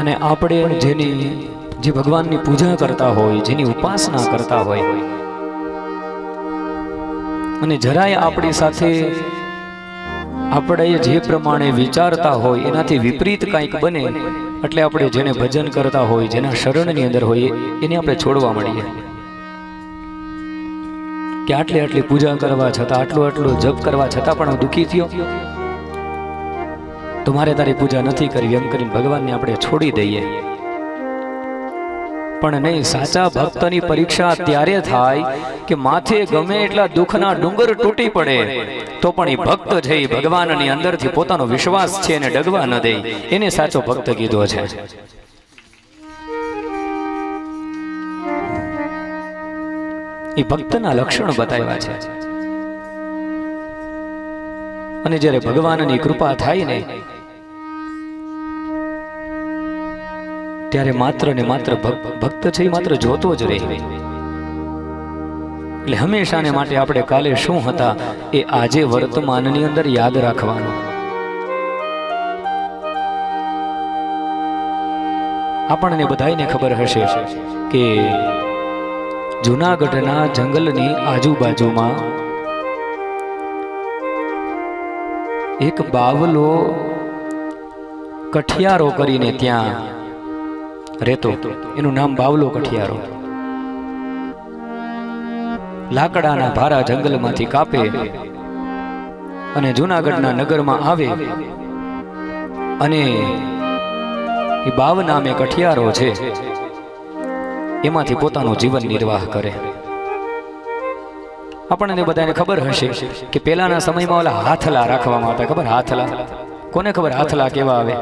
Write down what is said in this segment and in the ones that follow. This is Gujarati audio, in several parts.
અને આપણે જેની જે ભગવાનની પૂજા કરતા હોય, જેની ઉપાસના કરતા હોય, અને જરાય આપણી સાથે આપણે જે પ્રમાણે વિચારતા હોય, એનાથી વિપરીત કંઈક બને, એટલે આપણે જેને ભજન કરતા હોય, જેના શરણની અંદર હોય એને આપણે છોડવા મળીએ કે આટલી આટલી પૂજા કરવા છતાં, આટલું આટલું જપ કરવા છતાં પણ હું દુઃખી થયો? તો મારે તારી પૂજા નથી કરવી એમ કરીને ભગવાનને આપણે છોડી દઈએ. પણ નહીં, સાચા ભક્તની પરીક્ષા ત્યારે થાય કે માથે ગમે એટલા દુઃખના ડુંગર તૂટી પડે, તો પણ એ ભક્ત છે એ ભગવાનની અંદરથી પોતાનો વિશ્વાસ છે એને ડગવા ન દે. એને સાચો ભક્ત કીધો છે. એ ભક્તના લક્ષણ બતાવ્યા છે. અને જ્યારે ભગવાનની કૃપા થાય ને ત્યારે માત્ર ને માત્ર ભક્ત છે માત્ર જોતો જ રહે. એટલે હંમેશાને માટે આપણે કાલે શું હતા એ આજે વર્તમાનની અંદર યાદ રાખવાનું. આપણને બધાને ખબર હશે કે જૂનાગઢના જંગલની આજુબાજુમાં એક બાવલો કઠિયારો કરીને ત્યાં રહેતો. એનું નામ બાવલો કઠિયારો. લાકડાના ભારા જંગલમાંથી કાપે અને જૂનાગઢના નગરમાં આવે અને એ બાવ નામે કઠિયારો છે. એમાંથી પોતાનું જીવન નિર્વાહ કરે. આપણને બધાને ખબર હશે કે પહેલાના સમયમાં ઓલા હાથલા રાખવામાં આવતા. ખબર? હાથલા. કોને ખબર? હાથલા કેવા આવે?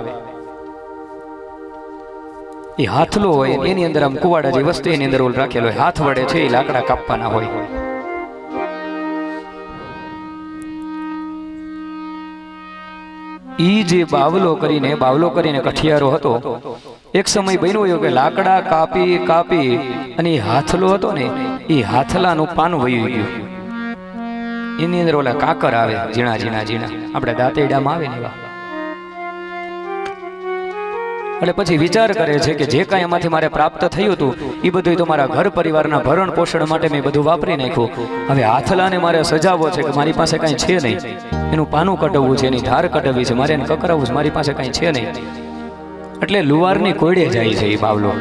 એ હાથલો હોય, એની અંદર આમ કુવાડા જે વસ્તુ એની અંદર ઓલ રાખેલો હોય. હાથ વડે છે એ લાકડા કાપવાના હોય. ઈ જે બાવલો કરીને બાવલો કરીને કઠિયારો હતો, એક સમય બન્યો હોય કે લાકડા કાપી કાપી અને હાથલો હતો ને, એ હાથલાનું પાન વયું ગયું. એની અંદર ઓલા કાકર આવે, ઝીણા ઝીણા ઝીણા. આપણે દાંતેડામાં આવે ને એવા. એટલે પછી વિચાર કરે છે કે જે કાંઈ એમાંથી મારે પ્રાપ્ત થયું હતું, એ બધું તો મારા ઘર પરિવારના ભરણ પોષણ માટે મેં બધું વાપરી નાખ્યું. હવે હાથલાને મારે સજાવવો છે કે મારી પાસે કાંઈ છે નહીં. એનું પાનું કટવવું છે, એની ધાર કટવવી છે, મારે એને કકરાવવું છે, મારી પાસે કાંઈ છે નહીં. એટલે લુવારની કોયડે જાય છે એ બાવલો.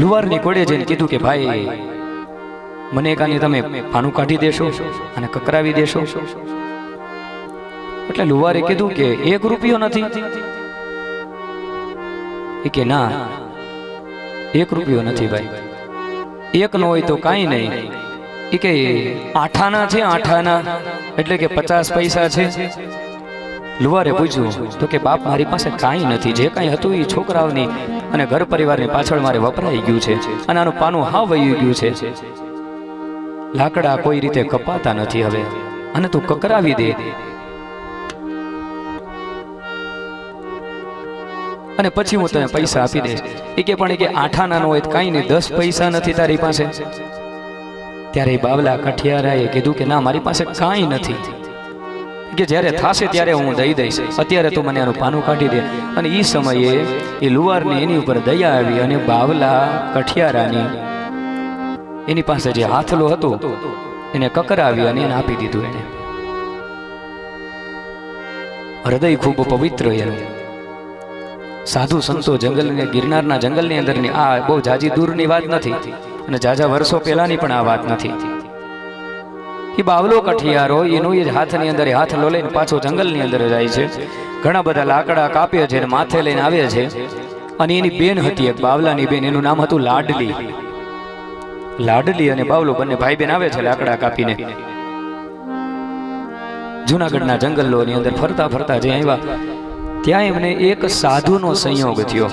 લુવારની કોડે જઈને કીધું કે ભાઈ, મને એકાની તમે પાનું કાઢી દેશો અને કકરાવી દેશો. એટલે લુવારે કીધું કે એક રૂપિયો નથી. કે ના, એક રૂપિયો નથી ભાઈ. એક નો હોય તો કાંઈ નહીં. એ કે આઠાના છે, આઠાના. એટલે કે પચાસ પૈસા છે. લુવારે પૂછ્યું, તો કે બાપ મારી પાસે કાંઈ નથી. જે કાંઈ હતું એ છોકરાઓની અને ઘર પરિવારની પાછળ મારે વપરાઈ ગયું છે. અને આનું પાનું હા વહી ગયું છે. લાકડા કોઈ રીતે કપાતા નથી હવે. અને તું કકરાવી દે. અને પછી હું તને પૈસા આપી દઈશ. એ કે પણ એ કે આઠાના નો હોય કાંઈ નહીં, દસ પૈસા નથી તારી પાસે. ત્યારે બાવલા કઠિયારાએ કીધું કે ના, મારી પાસે કાંઈ નથી. કે જ્યારે થાશે ત્યારે હું દઈ દઈશ. અત્યારે તું મને આનું પાનું કાઢી દે. અને એ સમયે એ લુવારની એની ઉપર દયા આવી અને બાવલા કઠિયારાની એની પાસે જે હાથલો હતો, એને કકરાવી અને એને આપી દીધું એને. હૃદય ખૂબ પવિત્ર એનું. સાધુ સંતો જંગલને ગિરનારના જંગલની અંદરની આ બહુ જાજી દૂરની વાત નથી અને જાજા વર્ષો પહેલાની પણ આ વાત નથી. એ બાવલો કઠિયારો એનો એ હાથની અંદર હાથ લો લઈને પાછો જંગલની અંદર જાય છે. ઘણા બધા લાકડા કાપે છે અને માથે લઈને આવે છે. અને એની બેન હતી એક બાવલાની બેન, એનું નામ હતું લાડલી. લાડલી અને બાવલો બંને ભાઈ બેન આવે છે લાકડા કાપીને. જુનાગઢના જંગલોની અંદર ફરતા ફરતા જે આવ્યા ત્યાં એમને એક સાધુનો સંયોગ થયો.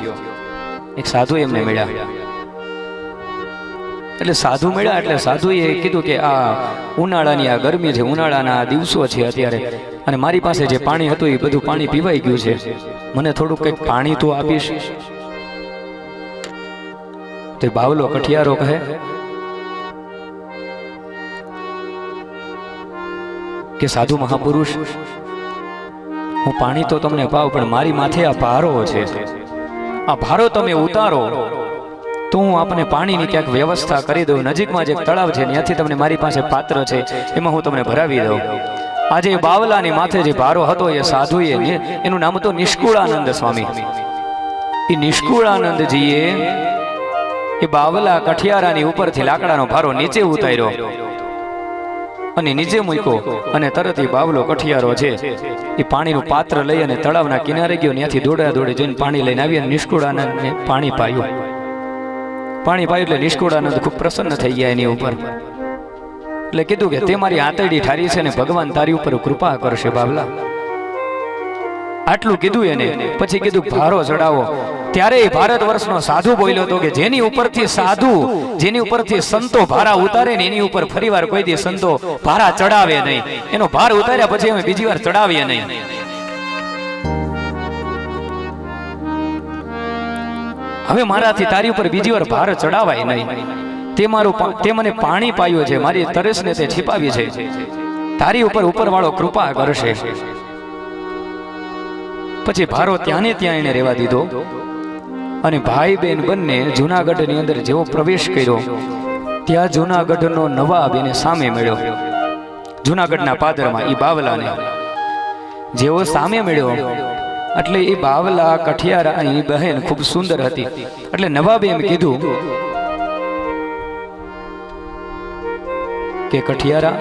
એક સાધુ એમને મળ્યા. એટલે સાધુ મળ્યા એટલે સાધુએ કીધું કે આ ઉનાળાની આ ગરમી છે ઉનાળાના આ દિવસો છે અત્યારે. અને મારી પાસે જે પાણી હતું એ બધું પાણી પીવાઈ ગયું છે. મને થોડુંક કંઈક પાણી તું આપીશ. તો બાવલો કઠિયારો કહે. કે સાધુ મહાપુરુષ હું પાણી તો તમને પાવ પણ મારી માથે આ ભારો છે. આ ભારો તમે ઉતારો. તો હું આપને પાણીની ક્યાંક વ્યવસ્થા કરી દઉં. નજીકમાં જે તળાવ છે, ત્યાંથી તમને મારી પાસે પાત્ર છે, એમાં હું તમને ભરાવી દઉં. આજે બાવલાની માથે જે ભારો હતો, એ સાધુએ એનું નામ હતું નિષ્કુળાનંદ સ્વામી. એ નિષ્કુળાનંદજીએ એ બાવલા કઠિયારાની ઉપરથી લાકડાનો ભારો નીચે ઉતાર્યો. અને નીચે મૂક્યો અને તરત એ બાવલો કઠિયારો છે. એ પાણીનું પાત્ર લઈ અને તળાવના કિનારે ગયો, ત્યાંથી દોડા દોડી જઈને પાણી લઈને આવી અને નિષ્કુળાનંદને પાણી પાયું. પાણી પાયું એટલે નિષ્કુળાનંદ ખૂબ પ્રસન્ન થઈ ગયા એની ઉપર. એટલે કીધું કે, તે મારી આંતરડી ઠારી છે અને ભગવાન તારી ઉપર કૃપા કરશે બાવલા. આટલું કીધું એને, પછી કીધું, ભારો ચડાવો. ત્યારે ભારત વર્ષનો સાધુ બોલ્યો હતો કે જેની ઉપરથી સાધુ, જેની ઉપરથી સંતો ભારા ઉતારે ને એની ઉપર ફરીવાર કોઈ દી સંતો ભારા ચડાવે નહીં. એનો ભાર ઉતાર્યા પછી અમે બીજી વાર ચડાવીએ નહીં. હવે મારાથી તારી ઉપર બીજી વાર ભાર ચડાવાય નહીં. તે મારું તે મને પાણી પાયું છે, મારી તરસને તે છીપાવી છે. તારી ઉપર ઉપરવાળો કૃપા કરશે. પછી ભારો ત્યાં ને ત્યાં એને રહેવા દીધો. અને ભાઈ બેન બંને જુનાગઢની અંદર જેવો પ્રવેશ કર્યો, ત્યાં જુનાગઢનો નવાબ એને સામે મળ્યો. જુનાગઢના પાદરમાં એ બાવલાને, જેવો સામે મળ્યો. એટલે એ બાવલા, કઠિયારા એ બહેન ખૂબ સુંદર હતી. એટલે નવાબે એમ કીધું કે, કઠિયારા,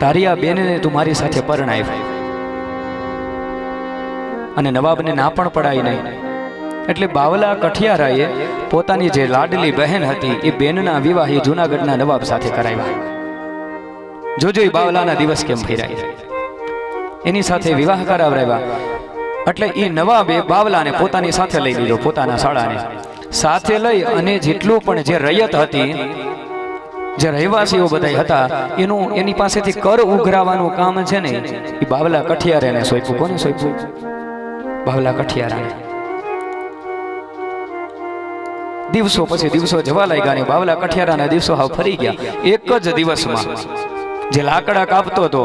તારી આ બેનને તું મારી સાથે પરણાય. અને નવાબને ના પણ પડાય નહીં. એટલે બાવલા કઠિયારાએ પોતાની જે લાડલી બહેન હતી એ બહેનના વિવાહ જૂનાગઢના નવાબ સાથે કરાવ્યા. જોજો એ બાવલાના દિવસ કેમ ફેરાય. એની સાથે વિવાહ કરાવરાવ્યા એટલે એ નવાબે બાવલાને પોતાની સાથે લઈ લીધો પોતાના શાળાને. સાથે લઈ અને જેટલું પણ જે રૈયત હતી, જે રહેવાસીઓ બધા હતા, એનું એની પાસેથી કર ઉઘરાવાનું કામ છે ને એ બાવલા કઠિયારાને સોંપ્યું. કોને સોંપ્યું? બાવલા કઠિયારાને. દિવસો પછી દિવસો જવા લાગ્યા ને બાવલા કઠિયારાના દિવસો હાવ ફરી ગયા. એક જ દિવસમાં જે લાકડા કાપતો હતો,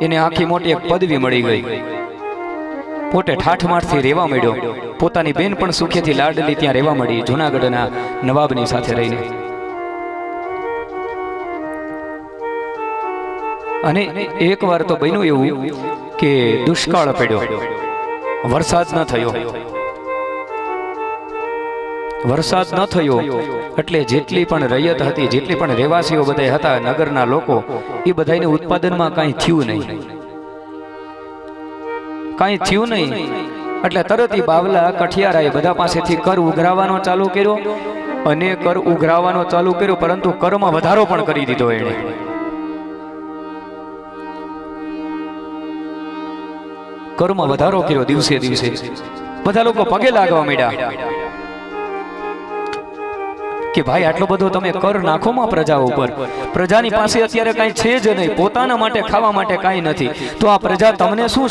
એને આખી મોટી એક પદવી મળી ગઈ. પોતે ઠાઠમાઠથી રહેવા મળ્યો પોતાની બેન પણ સુખેથી લાડલી ત્યાં રહેવા મળી જુનાગઢના નવાબની સાથે રહીને. અને એક વાર તો બન્યું એવું કે દુષ્કાળ પડ્યો. વરસાદ ન થયો. વરસાદ ન થયો એટલે જેટલી પણ રૈયત હતી, જેટલી પણ રહેવાસીઓ બધા હતા, નગરના લોકો, એ બધાને ઉત્પાદનમાં કાંઈ થયું નહીં. કાંઈ થયું નહીં. એટલે તરત એ બાવલા કઠિયારાએ બધા પાસેથી કર ઉઘરાવવાનો ચાલુ કર્યો. અને કર ઉઘરાવવાનો ચાલુ કર્યો, પરંતુ કરમાં વધારો પણ કરી દીધો એણે. કરમાં વધારો કર્યો દિવસે દિવસે. બધા લોકો પગે લાગવા માંડ્યા. કે ભાઈ, આટલો બધો તમે કર નાખો માં પ્રજા ઉપર. પ્રજાની પાસે અત્યારે કાંઈ છે જ નહીં. પોતાના માટે, ખાવા માટે કાંઈ નથી. તો આ પ્રજા તમને શું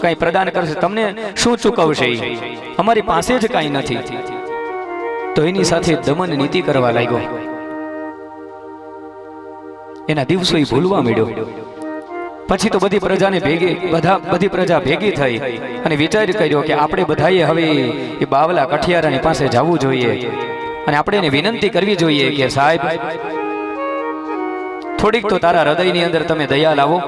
કાંઈ પ્રદાન કરશે? તમને શું ચૂકવશે અમારી પાસે જ કાંઈ નથી. તો એની સાથે દમન નીતિ કરવા લાગ્યો. એના દિવસો એ ભૂલવા માંડ્યો. પછી તો બધી પ્રજાને ભેગી, બધા, બધી પ્રજા ભેગી થઈ અને વિચાર કર્યો કે આપણે બધાએ હવે એ બાવલા કઠિયારાની પાસે જવું જોઈએ. અને આપણે એને વિનંતી કરવી જોઈએ કે સાહેબ, થોડીક તો તારા હૃદયની અંદર તમે દયા લાવો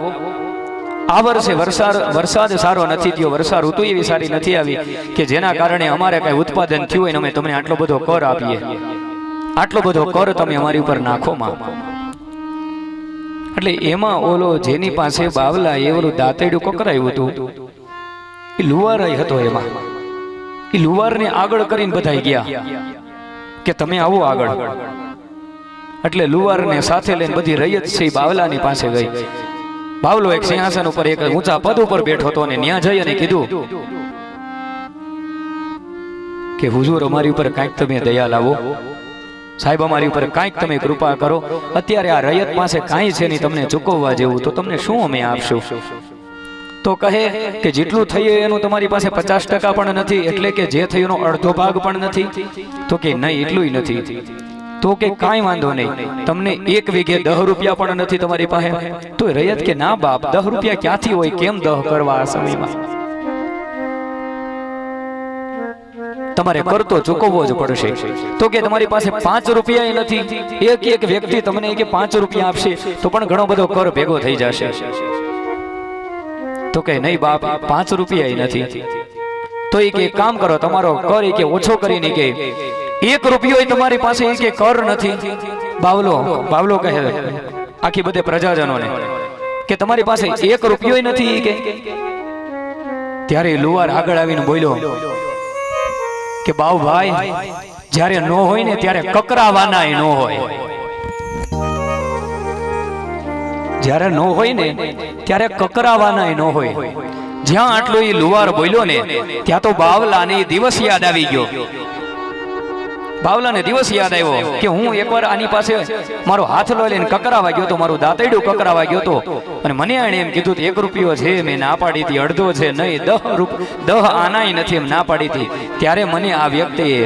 આ વર્ષે વરસાદ વરસાદ સારો નથી થયો વર્ષા ઋતુ એવી સારી નથી આવી કે જેના કારણે અમારે કઈ ઉત્પાદન થયું હોય અમે તમને આટલો બધો કર આપીએ. આટલો બધો કર તમે અમારી ઉપર નાખો માં. એટલે એમાં ઓલો જેની પાસે બાવલા એ ઓલું દાંતેડું કકરાયું હતું. એ લુવારાય હતો એમાં. એ લુવારને આગળ કરીને બધા ગયા. કે તમે આવો આગળ. એટલે લુવારને સાથે લઈને બધી રૈયત છે બાવલાની પાસે ગઈ. બાવલો એક સિંહાસન ઉપર એક ઊંચા પદ ઉપર બેઠો હતો અને ન્યા જઈ અને કીધું કે હુજુર અમારી ઉપર કાંઈક તમે દયા લાવો. સાહેબ અમારી ઉપર કાંઈક તમે કૃપા કરો. અત્યારે આ રૈયત પાસે કાંઈ છે નહીં તમને ચૂકવવા જેવું તો તમને શું અમે આપશું? તો કહે કે જેટલું થયું એનું તમારી પાસે પચાસ ટકા પણ નથી, એટલે કે જે થયું અડધો ભાગ પણ નથી. તો કે નહીં એટલું નથી. તો કે કાંઈ વાંધો નહીં. તમને એક વીઘે દહ રૂપિયા પણ નથી તમારી પાસે. તો રયત કે, ના બાપ, દહ રૂપિયા ક્યાંથી હોય? કેમ દહ કરવા આ સમયમાં? તમારે કરતો ચૂકવવો જ પડશે. તો કે તમારી પાસે પાંચ રૂપિયા નથી. એક એક વ્યક્તિ તમને કે પાંચ રૂપિયા આપશે, તો પણ ઘણો બધો કર ભેગો થઈ જશે. તો કે નહીં બાપ, પાંચ રૂપિયા નથી. તો એ કે, કામ કરો, તમારો કર એ કે, ઓછો કરીને કે. એક રૂપિયો તમારી પાસે એ કે, કર નથી. બાવલો બાવલો કહે આખી બધે પ્રજાજનોને. કે તમારી પાસે એક રૂપિયો નથી કે. ત્યારે લુવાર આગળ આવીને બોલ્યો કે, બાવ ભાઈ, જ્યારે નો હોય ને ત્યારે કકરાવાના નો હોય. જ્યારે ન હોય ને, ત્યારે કકરાવાના ન હોય. જ્યાં આટલો એ લુવાર બોલ્યો ને, ત્યાં તો બાવલાને દિવસ યાદ આવી ગયો. બાવલાને દિવસ યાદ આવ્યો કે હું એકવાર આની પાસે મારો હાથ લો લઈને કકરાવા ગયો તો, મારું દાંતડું કકરાવા ગયો તો. અને મને એણે એમ કીધું એક રૂપિયો છે મેં ના પાડી હતી, અડધો છે નહીં, દહ રૂપ, દહ આનાય નથી એમ ના પાડી હતી. ત્યારે મને આ વ્યક્તિએ,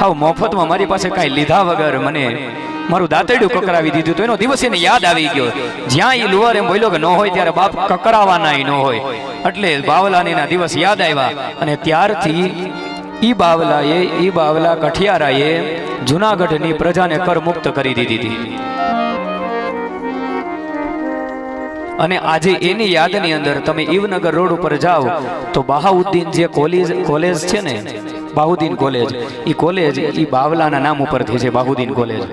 હાવ, મફતમાં મારી પાસે કાંઈ લીધા વગર મને મારું દાંતરડું કકરાવી દીધું તો એનો દિવસ એને યાદ આવી ગયો. જ્યાં એ લુવાર એમ બોલ્યો કે ન હોય ત્યારે બાપ કકરાવાના ન હોય. એટલે બાવલાનીના દિવસ યાદ આવ્યા. અને ત્યારથી ઈ બાવલાએ ઈ બાવલા કઠિયારાએ જુનાગઢની પ્રજાને કર મુક્ત કરી દીધી હતી. અને આજે એની યાદની અંદર તમે ઈવનગર રોડ ઉપર જાઓ તો બહાઉદ્દીન જે કોલેજ કોલેજ છે ને બાહુદ્દીન કોલેજ ઈ કોલેજ ઈ બાવલાના નામ ઉપરથી છે બાહુદ્દીન કોલેજ.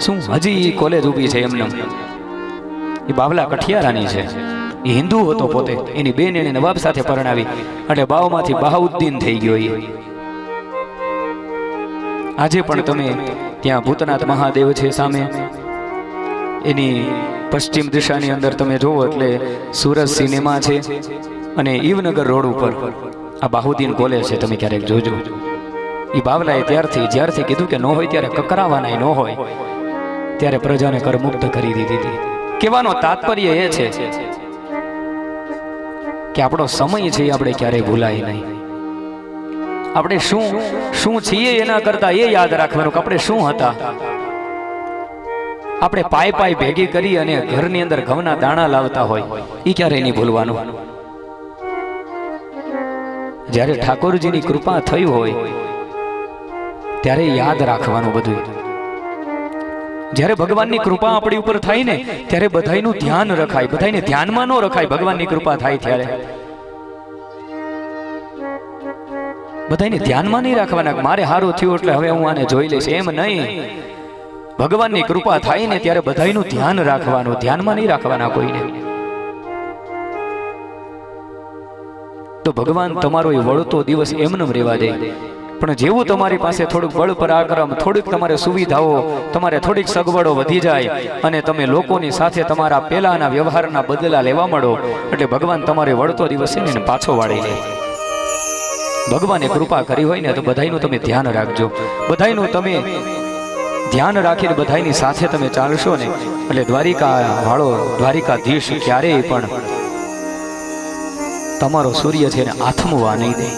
શું હજી કોલેજ ઊભી છે એમને એ બાવલા કઠિયારાની છે. એ હિન્દુ હતો પોતે એની બેન એને નવાબ સાથે પરણાવી એટલે બાવમાંથી બહાઉદ્દીન થઈ ગયો એ આજે પણ તમે ત્યાં ભૂતનાથ મહાદેવ છે સામે. એની પશ્ચિમ દિશાની અંદર તમે જોવો એટલે સુરત સિનેમા છે અને ઈવનગર રોડ ઉપર. આ બાહુદ્દીન કોલેજ છે, તમે ક્યારેક જોજો. એ બાવલાએ ત્યારથી, જ્યારથી કીધું કે ન હોય ત્યારે કકરાવાના ન હોય. ત્યારે પ્રજાને કરમુક્ત કરી દીધી હતી. કહેવાનો તાત્પર્ય એ છે કે આપણો સમય છે આપણે ક્યારેય ભૂલાય નહીં. આપણે શું શું છીએ એના કરતા એ યાદ રાખવાનું કે આપણે શું હતા. આપણે પાય પાય ભેગી કરી અને ઘરની અંદર ઘઉંના દાણા લાવતા હોય એ ક્યારેય નહીં ભૂલવાનું. જ્યારે ઠાકોરજીની કૃપા થઈ હોય, ત્યારે યાદ રાખવાનું બધું. જ્યારે ભગવાનની કૃપા આપણી ઉપર થાય ને ત્યારે બધાનું ધ્યાન રખાય બધાને ધ્યાનમાં ન રખાય ભગવાનની કૃપા થાય ત્યારે. બધાને ધ્યાનમાં નહીં રાખવાના મારે હારું થયું એટલે હવે હું આને જોઈ લઈશ. એમ નહીં. ભગવાનની કૃપા થાય ને ત્યારે બધાનું ધ્યાન રાખવાનું ધ્યાનમાં નહીં રાખવાના કોઈને. તો ભગવાન તમારો એ વળતો દિવસ એમનેમ રહેવા દે. પણ જેવું તમારી પાસે થોડુંક બળ પરાક્રમ, થોડીક તમારે સુવિધાઓ, તમારે થોડીક સગવડો વધી જાય અને તમે લોકોની સાથે તમારા પહેલાના વ્યવહારના બદલા લેવા મળો, એટલે ભગવાન તમારે વળતો દિવસ એને પાછો વાળી લે. ભગવાને કૃપા કરી હોય ને તો બધાયનું તમે ધ્યાન રાખજો. બધાયનું તમે ધ્યાન રાખીને બધાયની સાથે તમે ચાલશો ને, એટલે દ્વારિકા વાળો, દ્વારિકાધીશ ક્યારેય પણ તમારો સૂર્ય છે એને આથમવા નહીં દે.